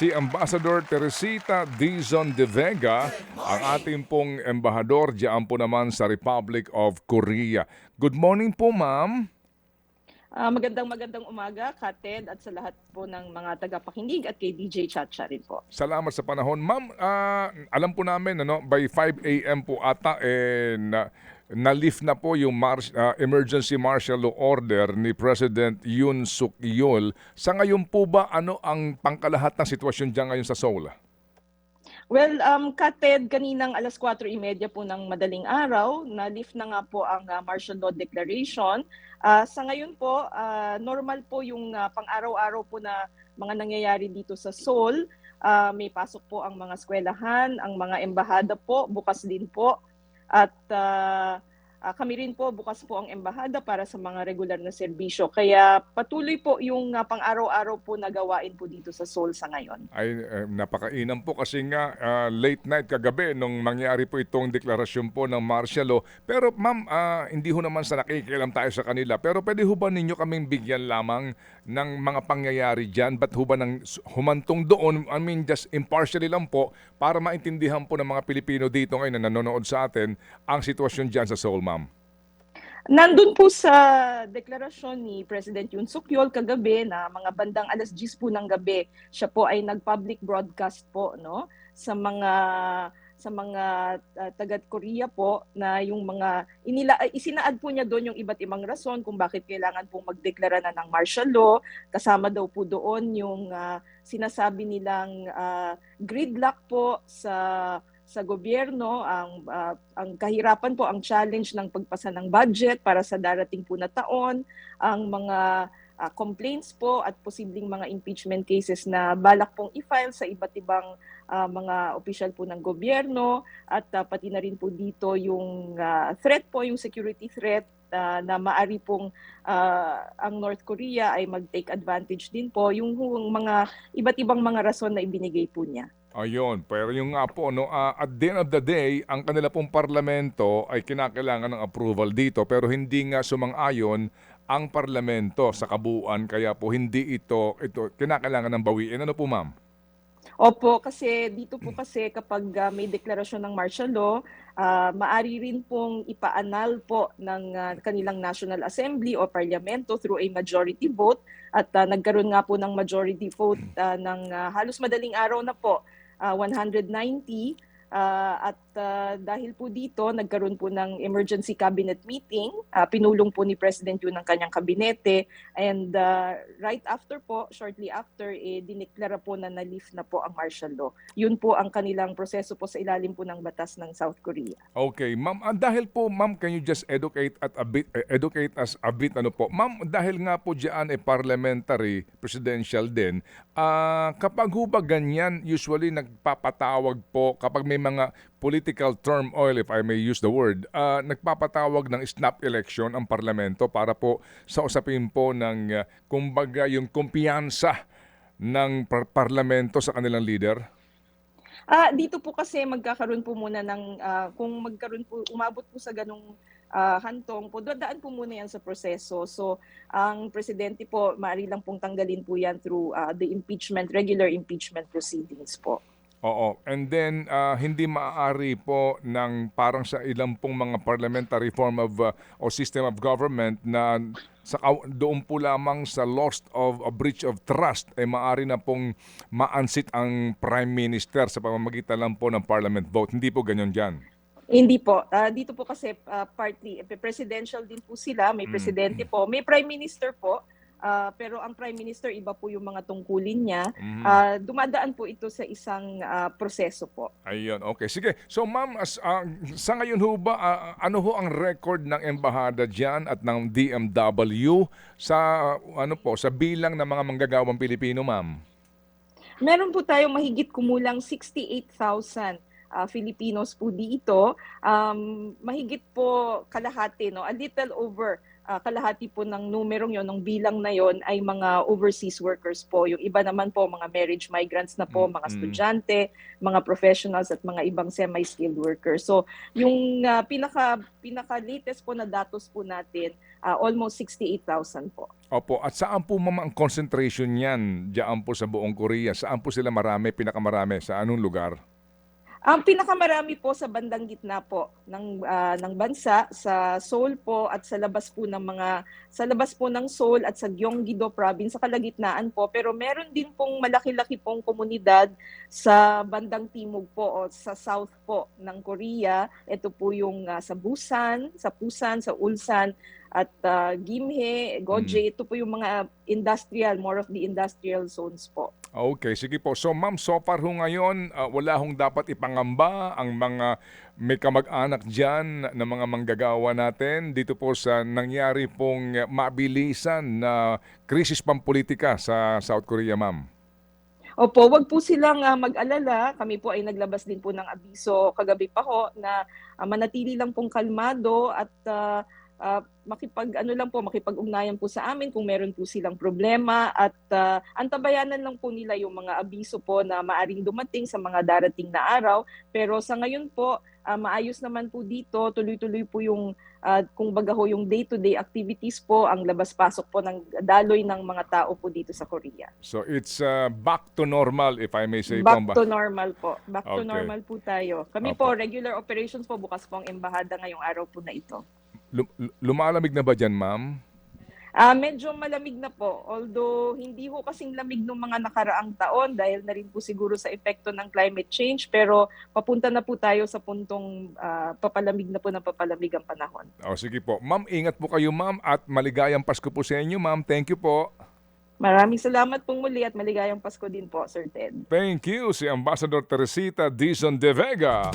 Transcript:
si Ambassador Teresita Dizon de Vega, ang ating pong embahador diyan po naman sa Republic of Korea. Good morning po, ma'am. Ah, magandang magandang umaga, Kated, at sa lahat po ng mga tagapakinig at kay DJ Chacha rin po. Salamat sa panahon. Ma'am, ah, alam po namin, ano, by 5 a.m. po ata, eh, na, na-lift na po yung mars- ah, emergency martial law order ni President Yoon Suk Yeol. Sa ngayon po ba, ano ang pangkalahat ng sitwasyon dyan ngayon sa Seoul? Well, um, Kated, kaninang alas 4.30 po ng madaling araw, na-lift na nga po ang ah, martial law declaration. Ah, sa ngayon po, ah, normal po yung ah, pang-araw-araw po na mga nangyayari dito sa Seoul. Ah, may pasok po ang mga eskwelahan, ang mga embahada po, bukas din po. At ah, ah, kami rin po, bukas po ang embahada para sa mga regular na serbisyo. Kaya patuloy po yung ah, pang-araw-araw po na gawain po dito sa Seoul sa ngayon. Ay, eh, napakainam po kasi nga ah, late night kagabi nung mangyari po itong deklarasyon po ng martial law. Pero ma'am, ah, hindi ho naman sa nakikialam tayo sa kanila. Pero pwede ho ba ninyo kaming bigyan lamang ng mga pangyayari dyan? Ba't ho ba nang humantong doon? I mean, just impartially lang po para maintindihan po ng mga Pilipino dito ngayon na nanonood sa atin ang sitwasyon dyan sa Seoul, ma'am. Nandun po sa deklarasyon ni President Yoon Suk Yeol kagabi na mga bandang alas 10 po ng gabi, siya po ay nag-public broadcast po no? Sa mga sa mga uh, taga Korea po na yung mga inila isinaad po niya doon yung iba't ibang rason kung bakit kailangan pong magdeklara na ng martial law. Kasama daw po doon yung ah, sinasabi nilang ah, gridlock po sa sa gobyerno ang ah, ang kahirapan po ang challenge ng pagpasa ng budget para sa darating po na taon ang mga ah, complaints po at posibleng mga impeachment cases na balak pong i-file sa iba't ibang ah, mga opisyal po ng gobyerno at ah, pati na rin po dito yung ah, threat po yung security threat ah, na maari pong ah, ang North Korea ay mag-take advantage din po yung, yung mga iba't ibang mga rason na ibinigay po niya. Ayun, pero yung nga po, no, ah, at the end of the day, ang kanila pong parlamento ay kinakailangan ng approval dito pero hindi nga sumang-ayon ang parlamento sa kabuuan kaya po hindi ito, ito kinakailangan ng bawiin. Ano po ma'am? Opo, kasi dito po kasi kapag ah, may deklarasyon ng martial law, ah, maari rin pong ipaanal po ng ah, kanilang National Assembly o Parlamento through a majority vote at ah, nagkaroon nga po ng majority vote ah, ng ah, halos madaling araw na po, ah, 190 ah, at ah, dahil po dito nagkaroon po ng emergency cabinet meeting, ah, pinulong po ni President yun ng kanyang kabinete and ah, right after po, shortly after, eh, dineklara po na na-lift na po ang martial law. Yun po ang kanilang proseso po sa ilalim po ng batas ng South Korea. Okay, ma'am, ah, dahil po ma'am, can you just educate at a bit eh, educate us a bit ano po. Ma'am, dahil nga po diyan eh parliamentary presidential din, ah kapag ho ba ganyan usually nagpapatawag po kapag may mga political turmoil if I may use the word, ah, nagpapatawag ng snap election ang parlamento para po sa usapin po ng ah, kumbaga yung kumpiyansa ng par- parlamento sa kanilang leader. Ah, dito po kasi magkakaroon po muna ng ah, kung magkaroon po umabot po sa ganung ah, hantong po dadaan po muna yan sa proseso. So ang presidente po maaari lang pong tanggalin po yan through ah, the impeachment regular impeachment proceedings po. Oo. And then, ah, hindi maaari po ng parang sa ilang pong mga parliamentary form of ah, o system of government na sa doon po lamang sa lost of a breach of trust ay maaari na pong maansit ang prime minister sa pamamagitan lang po ng parliament vote. Hindi po ganyan dyan. Hindi po. Ah, dito po kasi ah, partly eh, presidential din po sila, may Mm. presidente po, may prime minister po. Ah, pero ang prime minister iba po yung mga tungkulin niya. Mhm. Ah, dumadaan po ito sa isang ah, proseso po. Ayun, okay. Sige. So ma'am, as, ah, sa ngayon ho ba, ah, ano ho ang record ng embahada dyan at ng DMW sa, ah, ano po, sa bilang ng mga manggagawang Pilipino, ma'am? Meron po tayo mahigit kumulang 68,000 ah, Filipinos po dito. Um, mahigit po kalahati, no? a little over ah, kalahati po ng numerong yon, ng bilang na yon ay mga overseas workers po. Yung iba naman po, mga marriage migrants na po, Mm, mga estudyante, mga professionals at mga ibang semi-skilled workers. So, yung ah, pinaka pinaka latest po na datos po natin, ah, almost 68,000 po. Opo, at saan po ma'am ang concentration niyan diyan po sa buong Korea? Saan po sila marami, pinakamarami? Sa anong lugar? Ang pinakamarami po sa bandang gitna po ng ah, ng bansa sa Seoul po at sa labas po ng mga sa labas po ng Seoul at sa Gyeonggi-do province sa kalagitnaan po pero meron din pong malaki-laki pong komunidad sa bandang timog po o sa south po ng Korea. Ito po yung ah, sa Busan, sa Pusan, sa Ulsan at ah, Gimhae, Goje. Ito po yung mga industrial, more of the industrial zones po. Okay, sige po. So ma'am, so far ho ngayon, ah, wala hong dapat ipangamba ang mga may kamag-anak dyan na mga manggagawa natin dito po sa nangyari pong mabilisan na krisis pampolitika sa South Korea, ma'am. Opo, wag po silang ah, mag-alala. Kami po ay naglabas din po ng abiso kagabi pa ho na ah, manatili lang pong kalmado at ah, ah, makipag ano lang po makipag-ugnayan po sa amin kung meron po silang problema at ah, antabayanan lang po nila yung mga abiso po na maaring dumating sa mga darating na araw. Pero sa ngayon po, ah, maayos naman po dito, tuloy-tuloy po yung ah, kung baga ho yung day-to-day activities po, ang labas-pasok po ng daloy ng mga tao po dito sa Korea. So it's uh, back to normal if I may say Back to normal po. Back to Okay. normal po tayo. Kami Opo. po, regular operations po, bukas po ang embahada ngayong araw po na ito. Lum- lumalamig na ba dyan, ma'am? Ah, medyo malamig na po. Although hindi ho kasing lamig nung mga nakaraang taon dahil na rin po siguro sa epekto ng climate change pero papunta na po tayo sa puntong ah, papalamig na po ng papalamig ang panahon. O sige po. Ma'am, ingat po kayo, ma'am, at maligayang Pasko po sa inyo, ma'am. Thank you po. Maraming salamat pong muli at maligayang Pasko din po, Sir Ted. Thank you, si Ambassador Teresita Dizon de Vega.